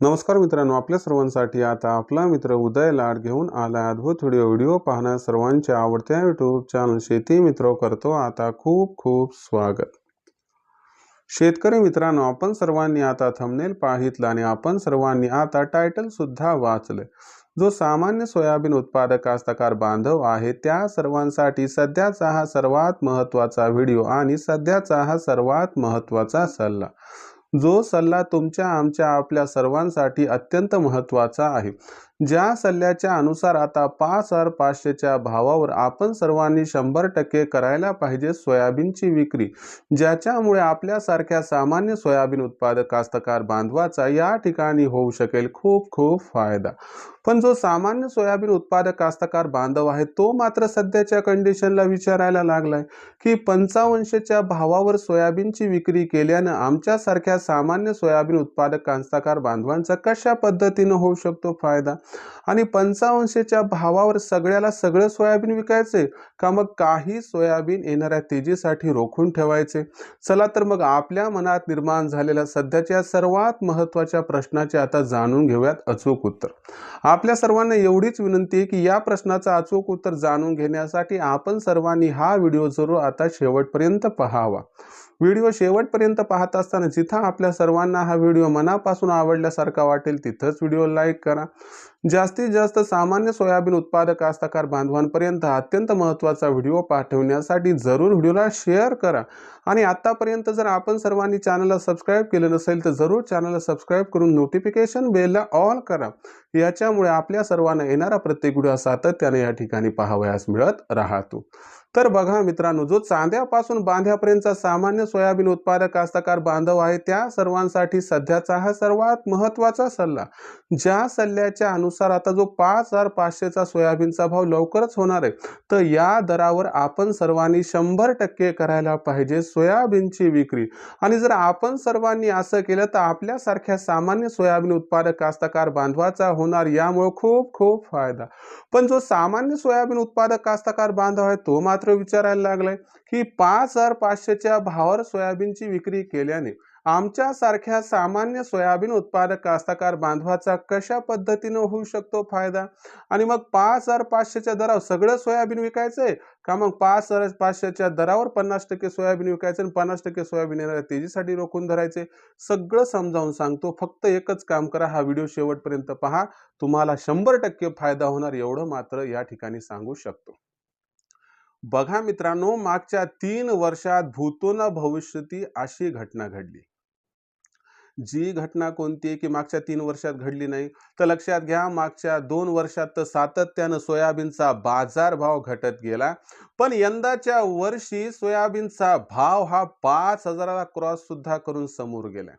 नमस्कार मित्रांनो आपल्या सर्वांसाठी आता आपला मित्र उदय लाड घेऊन आला अद्भुत व्हिडिओ व्हिडिओ पाहण्या सर्वांच्या आवडत्या युट्यूब चॅनल शेती मित्र करतो. आता खूप खूप स्वागत. शेतकरी मित्रांनो आपण सर्वांनी आता थंबनेल पाहितलं आणि आपण सर्वांनी आता टायटल सुद्धा वाचले. जो सामान्य सोयाबीन उत्पादक कास्तकार बांधव आहे त्या सर्वांसाठी सध्याचा हा सर्वात महत्त्वाचा व्हिडिओ आणि सध्याचा हा सर्वात महत्त्वाचा सल्ला. जो सल्ला तुमच्या आमच्या आपल्या सर्वांसाठी अत्यंत महत्त्वाचा आहे. ज्या सल्ल्याच्या अनुसार आता पाच हजार पाचशेच्या भावावर आपण सर्वांनी शंभर टक्के करायला पाहिजे सोयाबीनची विक्री. ज्याच्यामुळे आपल्यासारख्या सामान्य सोयाबीन उत्पादक कास्तकार बांधवाचा या ठिकाणी होऊ शकेल खूप खूप फायदा. पण जो सामान्य सोयाबीन उत्पादक कास्तकार बांधव आहे तो मात्र सध्याच्या कंडिशनला विचारायला लागलाय की पंचावन्नशेच्या भावावर सोयाबीनची विक्री केल्यानं आमच्यासारख्या सामान्य सोयाबीन उत्पादक कास्तकार बांधवांचा कशा पद्धतीनं होऊ शकतो फायदा? आणि पंचावन्नशेच्या भावावर सगळ्याला सगळं सोयाबीन विकायचे का मग काही सोयाबीन येणाऱ्या तेजीसाठी रोखून ठेवायचे? चला तर मग आपल्या मनात निर्माण झालेल्या सध्याच्या सर्वात महत्त्वाच्या प्रश्नाचे आता जाणून घेऊयात अचूक उत्तर. आपल्या सर्वांना एवढीच विनंती आहे की या प्रश्नाचं अचूक उत्तर जाणून घेण्यासाठी आपण सर्वांनी हा व्हिडिओ जरूर आता शेवटपर्यंत पहावा. व्हिडिओ शेवटपर्यंत पाहत असताना जिथं आपल्या सर्वांना हा व्हिडिओ मनापासून आवडल्यासारखा वाटेल तिथंच व्हिडिओ लाईक करा. जास्तीत जास्त सामान्य सोयाबीन उत्पादक कास्तकार बांधवांपर्यंत अत्यंत महत्त्वाचा व्हिडिओ पाठवण्यासाठी जरूर व्हिडिओला शेअर करा. आणि आत्तापर्यंत जर आपण सर्वांनी चॅनलला सबस्क्राईब केलं नसेल तर जरूर चॅनलला सबस्क्राईब करून नोटिफिकेशन बेलला ऑल करा. याच्यामुळे आपल्या सर्वांना येणारा प्रत्येक व्हिडिओ सातत्याने या ठिकाणी पाहावयास मिळत राहतो. तर बघा मित्रांनो जो चांद्यापासून बांध्यापर्यंतचा सामान्य सोयाबीन उत्पादक कास्तकार बांधव आहे त्या सर्वांसाठी सध्याचा हा सर्वात महत्त्वाचा सल्ला. ज्या सल्ल्याच्या अनुसार आता जो पाच हजार पाचशेचा सोयाबीनचा भाव लवकरच होणार आहे तर या दरावर आपण सर्वांनी शंभर टक्के करायला पाहिजे सोयाबीनची विक्री. आणि जर आपण सर्वांनी असं केलं तर आपल्यासारख्या सामान्य सोयाबीन उत्पादक कास्तकार बांधवाचा होणार यामुळे खूप खूप फायदा. पण जो सामान्य सोयाबीन उत्पादक कास्तकार बांधव आहे तो मात्र विचारायला लागलाय की पाच हजार पाचशेच्या भावावर सोयाबीनची विक्री केल्याने आमच्यासारख्या सामान्य सोयाबीन उत्पादक कास्तकार बांधवाचा कशा पद्धतीनं होऊ शकतो फायदा? आणि मग पाच हजार पाचशेच्या दरावर सगळं सोयाबीन विकायचंय? का मग पाच हजार पाचशेच्या दरावर पन्नास टक्के सोयाबीन विकायचं आणि पन्नास टक्के सोयाबीन येणाऱ्या तेजीसाठी रोखून धरायचे? सगळं समजावून सांगतो. फक्त एकच काम करा. हा व्हिडिओ शेवटपर्यंत पहा. तुम्हाला शंभर टक्के फायदा होणार एवढं मात्र या ठिकाणी सांगू शकतो. बघा मित्रांनो मागच्या तीन वर्षात भूतोना भविष्यती अशी घटना घडली. जी घटना कोणती आहे की मागच्या तीन वर्षात घडली नाही? तर लक्षात घ्या मागच्या दोन वर्षात तर सातत्यानं सोयाबीनचा बाजारभाव घटत गेला. पण यंदाच्या वर्षी सोयाबीनचा भाव हा पाच हजाराला क्रॉस सुद्धा करून समोर गेला.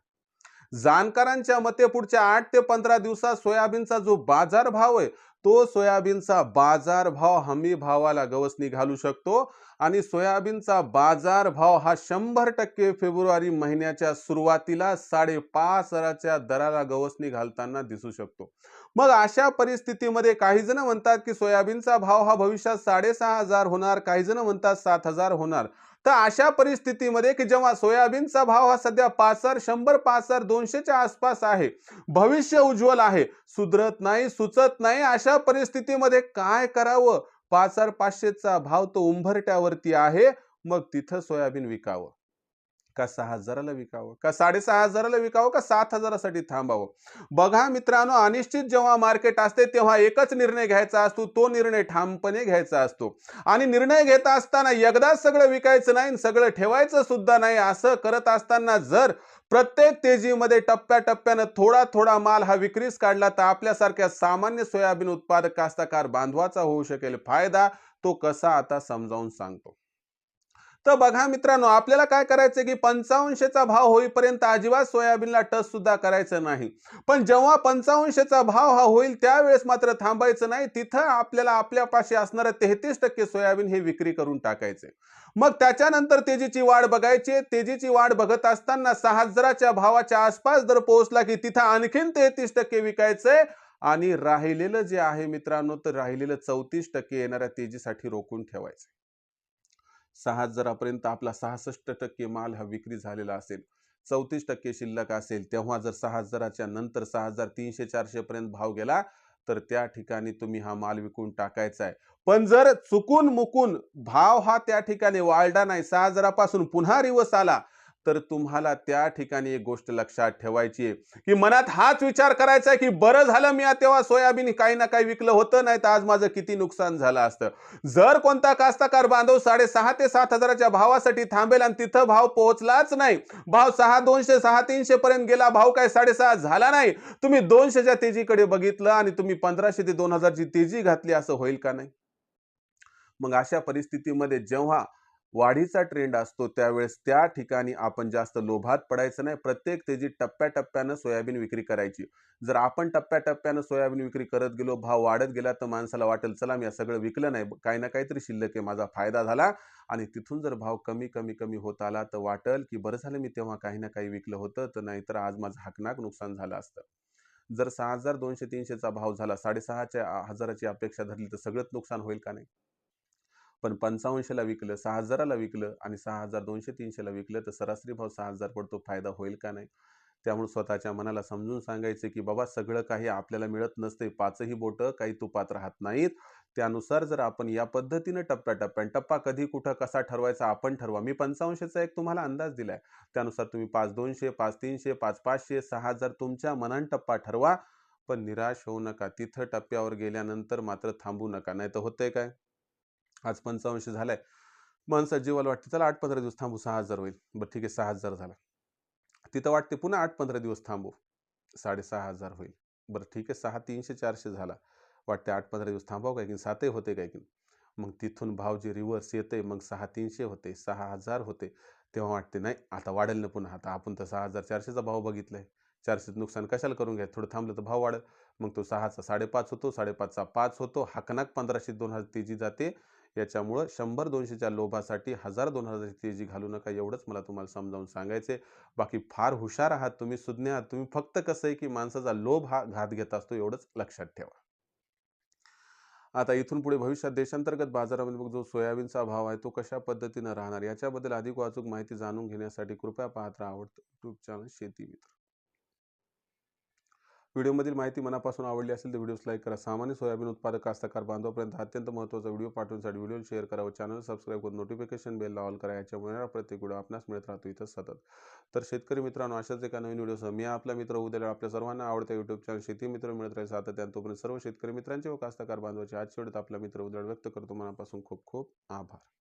जाणकारांच्या मते पुढच्या आठ ते पंधरा दिवसात सोयाबीनचा जो बाजार भाव आहे तो सोयाबीनचा बाजार भाव हमी भावाला गवसणी घालू शकतो. आणि सोयाबीनचा बाजार भाव हा शंभर टक्के फेब्रुवारी महिन्याच्या सुरुवातीला साडेपाच हजाराच्या दराला गवसणी घालताना दिसू शकतो. मग अशा परिस्थितीमध्ये काही जण म्हणतात की सोयाबीनचा भाव हा भविष्यात साडेसहा हजार होणार काही जण म्हणतात सात हजार होणार. तर अशा परिस्थितीमध्ये की जेव्हा सोयाबीनचा भाव हा सध्या पाच हजार शंभर पाच हजार दोनशेच्या आसपास आहे भविष्य उज्ज्वल आहे सुधरत नाही सुचत नाही अशा परिस्थितीमध्ये काय करावं? पाच हजार पाचशेचा भाव तो उंभरट्यावरती आहे मग तिथं सोयाबीन विकावं. का सहा हजाराला विकावं? का साडेसहा हजाराला विकावं? का सात हजारासाठी थांबावं? बघा मित्रांनो अनिश्चित जेव्हा मार्केट असते तेव्हा एकच निर्णय घ्यायचा असतो. तो निर्णय ठामपणे घ्यायचा असतो. आणि निर्णय घेत असताना एकदाच सगळं विकायचं नाही सगळं ठेवायचं सुद्धा नाही असं करत असताना जर प्रत्येक तेजीमध्ये टप्प्याटप्प्यानं थोडा थोडा माल हा विक्रीस काढला तर आपल्यासारख्या सामान्य सोयाबीन उत्पादक कास्तकार बांधवाचा होऊ शकेल फायदा. तो कसा आता समजावून सांगतो. तर बघा मित्रांनो आपल्याला काय करायचं की पंचावन्नशेचा भाव होईपर्यंत अजिबात सोयाबीनला टच सुद्धा करायचं नाही. पण जेव्हा पंचावन्नशेचा भाव हा होईल त्यावेळेस मात्र थांबायचं नाही. तिथं आपल्याला आपल्यापाशी असणारं तेहतीस टक्के सोयाबीन हे विक्री करून टाकायचे मग त्याच्यानंतर तेजीची वाढ बघायची तेजीची वाढ बघत असताना सहा हजाराच्या भावाच्या आसपास जर पोहोचला की तिथं आणखीन तेहतीस टक्के विकायचंय. आणि राहिलेलं जे आहे मित्रांनो तर राहिलेलं चौतीस टक्के येणाऱ्या तेजीसाठी रोखून ठेवायचं सहा हजारापर्यंत आपला सहासष्ट टक्के माल हा विक्री झालेला असेल. चौतीस टक्के शिल्लक असेल तेव्हा जर सहा हजाराच्या नंतर सहा हजार तीनशे चारशेपर्यंत भाव गेला तर त्या ठिकाणी तुम्ही हा माल विकून टाकायचा आहे. पण जर चुकून मुकून भाव हा त्या ठिकाणी वाढला नाही सहा हजारापासून पुन्हा रिवर्स आला तर तुम्हाला त्या ठिकाणी एक गोष्ट लक्षात ठेवायची आहे की मनात हाच विचार करायचा आहे की बरं झालं मी तेव्हा सोयाबीन काही ना काही विकलं होतं नाही तर आज माझं किती नुकसान झालं असतं. जर कोणता कास्तकार बांधव साडेसहा ते सात हजाराच्या भावासाठी थांबेल आणि तिथं भाव पोहोचलाच नाही भाव सहा दोनशे सहा तीनशे पर्यंत गेला भाव काय साडेसहा झाला नाही तुम्ही दोनशेच्या तेजीकडे बघितलं आणि तुम्ही पंधराशे ते दोन हजारची तेजी घातली असं होईल का नाही? मग अशा परिस्थितीमध्ये जेव्हा वाढीचा ट्रेंड असतो त्यावेळेस त्या ठिकाणी आपण जास्त लोभात पडायचं नाही. प्रत्येक तेजी टप्प्याटप्प्यानं सोयाबीन विक्री करायची. जर आपण टप्प्याटप्प्यानं सोयाबीन विक्री करत गेलो भाव वाढत गेला तर माणसाला वाटेल चला मी सगळं विकलं नाही. काही ना काहीतरी शिल्लक आहे माझा फायदा झाला. आणि तिथून जर भाव कमी कमी कमी होत आला तर वाटेल की बरं झालं मी तेव्हा काही ना काही विकलं होतं तर नाहीतर आज माझं हकनाक नुकसान झालं असतं. जर सहा हजार दोनशे तीनशेचा भाव झाला साडेसहाच्या हजाराची अपेक्षा धरली तर सगळंच नुकसान होईल का नाही? पण पंचावन्नशेला विकलं सहा हजाराला विकलं आणि सहा हजार दोनशे तीनशेला विकलं तर सरासरी भाव सहा हजार पडतो. फायदा होईल का नाही? त्यामुळे स्वतःच्या मनाला समजून सांगायचं की बाबा सगळं काही आपल्याला मिळत नसते पाचही बोटं काही तुपात राहत नाहीत. त्यानुसार जर आपण या पद्धतीनं टप्प्याटप्प्याने टप्पा कधी कुठं कसा ठरवायचा आपण ठरवा. मी पंचावन्नशेचा एक तुम्हाला अंदाज दिलाय. त्यानुसार तुम्ही पाच दोनशे पाच तीनशे पाच पाचशे सहा हजार तुमच्या मनान टप्पा ठरवा. पण निराश होऊ नका. तिथं टप्प्यावर गेल्यानंतर मात्र थांबू नका. नाही तर होतंय काय? आज पंचावन्नशे झालाय. माणसा जीवाला वाटते चला आठ पंधरा दिवस थांबू सहा हजार होईल. बरं ठीक आहे सहा हजार झाला. तिथं वाटते पुन्हा आठ पंधरा दिवस थांबू. साडेसहा हजार होईल. बरं ठीक आहे सहा तीनशे चारशे झाला. वाटते आठ पंधरा दिवस थांबाव काय की सातही होते काय की मग तिथून भाव जे रिव्हर्स येते मग सहा तीनशे होते सहा हजार होते. तेव्हा वाटते नाही आता वाढेल ना पुन्हा. आता आपण तर सहा हजार चारशेचा भाव बघितला आहे चारशेचं नुकसान कशाला करून घ्या थोडं थांबलं तर भाव वाढेल. मग तो सहाचा साडेपाच होतो साडेपाचचा पाच होतो. हाकनाक पंधराशे दोन हजार तेजी जाते. याच्यामुळं शंभर दोनशेच्या लोभासाठी हजार दोन हजारची तेजी घालू नका एवढंच मला तुम्हाला समजावून सांगायचे बाकी फार हुशार आहात तुम्ही सुज्ञ आहात तुम्ही फक्त कसं आहे की माणसाचा लोभ हा घात घेत असतो एवढंच लक्षात ठेवा. आता इथून पुढे भविष्यात देशांतर्गत बाजारामध्ये मग जो सोयाबीनचा भाव आहे तो कशा पद्धतीनं राहणार? याच्याबद्दल अधिक वाचूक माहिती जाणून घेण्यासाठी कृपया पाहत राहा. आवडतं युट्यूब चॅनल शेती मित्र. व्हिडिओमधील माहिती मनापासून आवडली असेल तर व्हिडिओस लाईक करा. सामान्य सोयाबीन उत्पादक कास्तकार बांधवापर्यंत अत्यंत महत्त्वाचा व्हिडिओ पाठवण्यासाठी व्हिडिओ शेअर करा व चॅनल सबस्क्राईब करून नोटिफिकेशन बेल ऑल करा. याच्यामुळे प्रत्येक व्हिडिओ आपणास मिळत राहतो इथं सतत. तर शेतकरी मित्रांनो अशाच एका नवीन व्हिडिओसह मी आपला मित्र उद्याला आपल्या सर्वांना आवडत्या युट्यूब चॅनल शेती मित्र मिळत राहील सातत्यानं. तोपर्यंत सर्व शेतकरी मित्रांचे व कास्तकार बांधवाचे आजच्या वेळेत आपला मित्र उद्या व्यक्त करतो. मनापासून खूप खूप आभार.